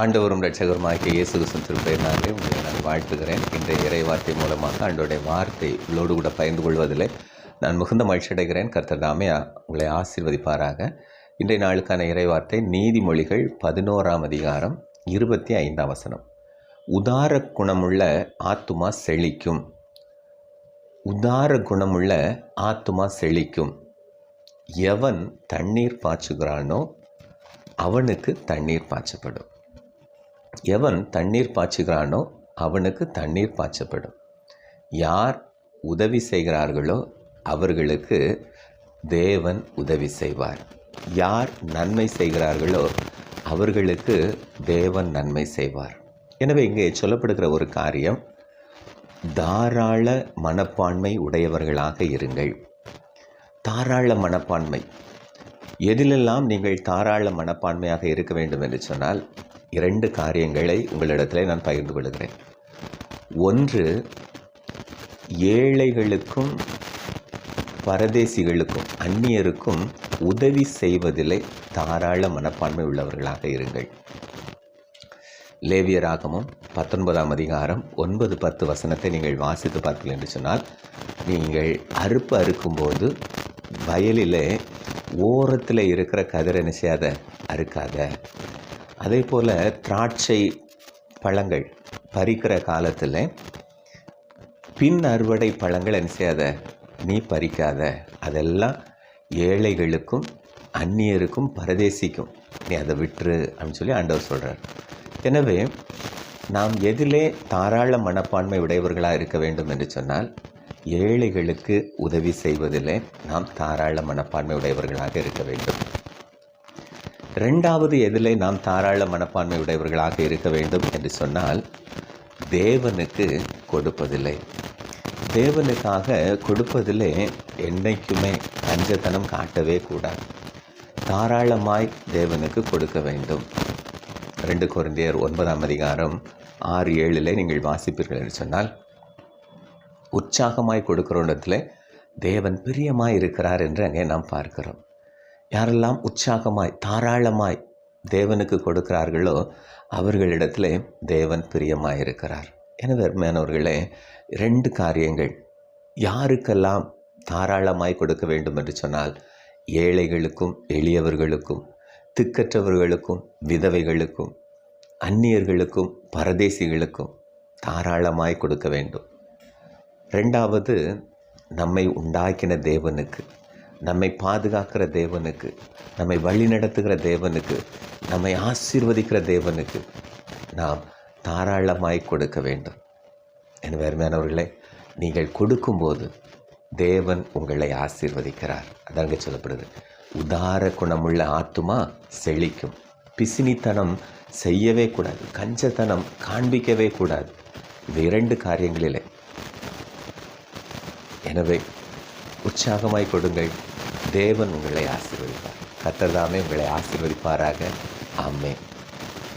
ஆண்டவரும் ரட்சகருமாகிய இயேசு கிறிஸ்துவின் திருப்பெயரினாலே உங்களை நான் வாழ்த்துகிறேன். இன்றைய இறை வார்த்தை மூலமாக ஆண்டோடைய வார்த்தை உங்களோடு கூட பயந்து கொள்வதில் நான் மிகுந்த மகிழ்ச்சி அடைகிறேன். கர்த்தர் தாமே உங்களை ஆசீர்வதிப்பாராக. இன்றைய நாளுக்கான இறை வார்த்தை நீதிமொழிகள் பதினோராம் அதிகாரம் இருபத்தி ஐந்தாம் வசனம். உதார குணமுள்ள ஆத்துமா செழிக்கும். உதார குணமுள்ள ஆத்துமா செழிக்கும். எவன் தண்ணீர் பாய்ச்சுகிறானோ அவனுக்கு தண்ணீர் பாய்ச்சப்படும். எவன் தண்ணீர் பாய்ச்சுகிறானோ அவனுக்கு தண்ணீர் பாய்ச்சப்படும். யார் உதவி செய்கிறார்களோ அவர்களுக்கு தேவன் உதவி செய்வார். யார் நன்மை செய்கிறார்களோ அவர்களுக்கு தேவன் நன்மை செய்வார். எனவே இங்கே சொல்லப்படுகிற ஒரு காரியம் தாராள மனப்பான்மை உடையவர்களாக இருங்கள். தாராள மனப்பான்மை. எதிலெல்லாம் நீங்கள் தாராள மனப்பான்மையாக இருக்க வேண்டும் என்று சொன்னால் இரண்டு காரியங்களை உங்களிடத்தில் நான் பகிர்ந்து கொள்கிறேன். ஒன்று ஏழைகளுக்கும் பரதேசிகளுக்கும் அந்நியருக்கும் உதவி செய்வதிலே தாராள மனப்பான்மை உள்ளவர்களாக இருங்கள். லேவியராகமும் பத்தொன்பதாம் அதிகாரம் ஒன்பது பத்து வசனத்தை நீங்கள் வாசித்து பார்த்தீர்கள் என்று சொன்னால் நீங்கள் அறுப்பு அறுக்கும்போது வயலில் ஓரத்தில் இருக்கிற கதிரை என்ன அறுக்காத. அதே போல் திராட்சை பழங்கள் பறிக்கிற காலத்தில் பின் அறுவடை பழங்கள் என்ன செய்யாத? நீ பறிக்காத. அதெல்லாம் ஏழைகளுக்கும் அந்நியருக்கும் பரதேசிக்கும். நீ அதை விட்டுரு அப்படின்னு சொல்லி ஆண்டவர் சொல்கிறார் எனவே நாம் எதிலே தாராள மனப்பான்மை உடையவர்களாக இருக்க வேண்டும் என்று சொன்னால் ஏழைகளுக்கு உதவி செய்வதிலே நாம் தாராள மனப்பான்மை உடையவர்களாக இருக்க வேண்டும். ரெண்டாவது எதிலே நாம் தாராள மனப்பான்மை உடையவர்களாக இருக்க வேண்டும் என்று சொன்னால் தேவனுக்கு கொடுப்பதில்லை. தேவனுக்காக கொடுப்பதிலே என்றைக்குமே கஞ்சத்தனம் காட்டவே கூடாது. தாராளமாய் தேவனுக்கு கொடுக்க வேண்டும். ரெண்டு குழந்தையர் ஒன்பதாம் அதிகாரம் ஆறு ஏழில் நீங்கள் வாசிப்பீர்கள் என்று சொன்னால் உற்சாகமாய் கொடுக்கிறோண்டத்தில் தேவன் பிரியமாய் இருக்கிறார் என்று அங்கே நாம் பார்க்கிறோம். யாரெல்லாம் உற்சாகமாய் தாராளமாய் தேவனுக்கு கொடுக்கிறார்களோ அவர்களிடத்தில் தேவன் பிரியமாக இருக்கிறார் எனவே அருமையானவர்களே ரெண்டு காரியங்கள். யாருக்கெல்லாம் தாராளமாய் கொடுக்க வேண்டும் என்று சொன்னால் ஏழைகளுக்கும் எளியவர்களுக்கும் திக்கற்றவர்களுக்கும் விதவைகளுக்கும் அந்நியர்களுக்கும் பரதேசிகளுக்கும் தாராளமாய் கொடுக்க வேண்டும். ரெண்டாவது நம்மை உண்டாக்கின தேவனுக்கு நம்மை பாதுகாக்கிற தேவனுக்கு நம்மை வழி நடத்துகிற தேவனுக்கு நம்மை ஆசீர்வதிக்கிற தேவனுக்கு நாம் தாராளமாய் கொடுக்க வேண்டும். என் வேறுமையானவர்களே நீங்கள் கொடுக்கும்போது தேவன் உங்களை ஆசீர்வதிக்கிறார். அதாங்க சொல்லப்படுது. உதார குணமுள்ள ஆத்துமா செழிக்கும். பிசினித்தனம் செய்யவே கூடாது. கஞ்சத்தனம் காண்பிக்கவே கூடாது. இது இரண்டு காரியங்களிலே. எனவே உற்சாகமாய் கொடுங்கள். தேவன் உங்களை ஆசிர்வதிப்பார். கத்தர்தாமே உங்களை ஆசிர்வதிப்பாராக. ஆமே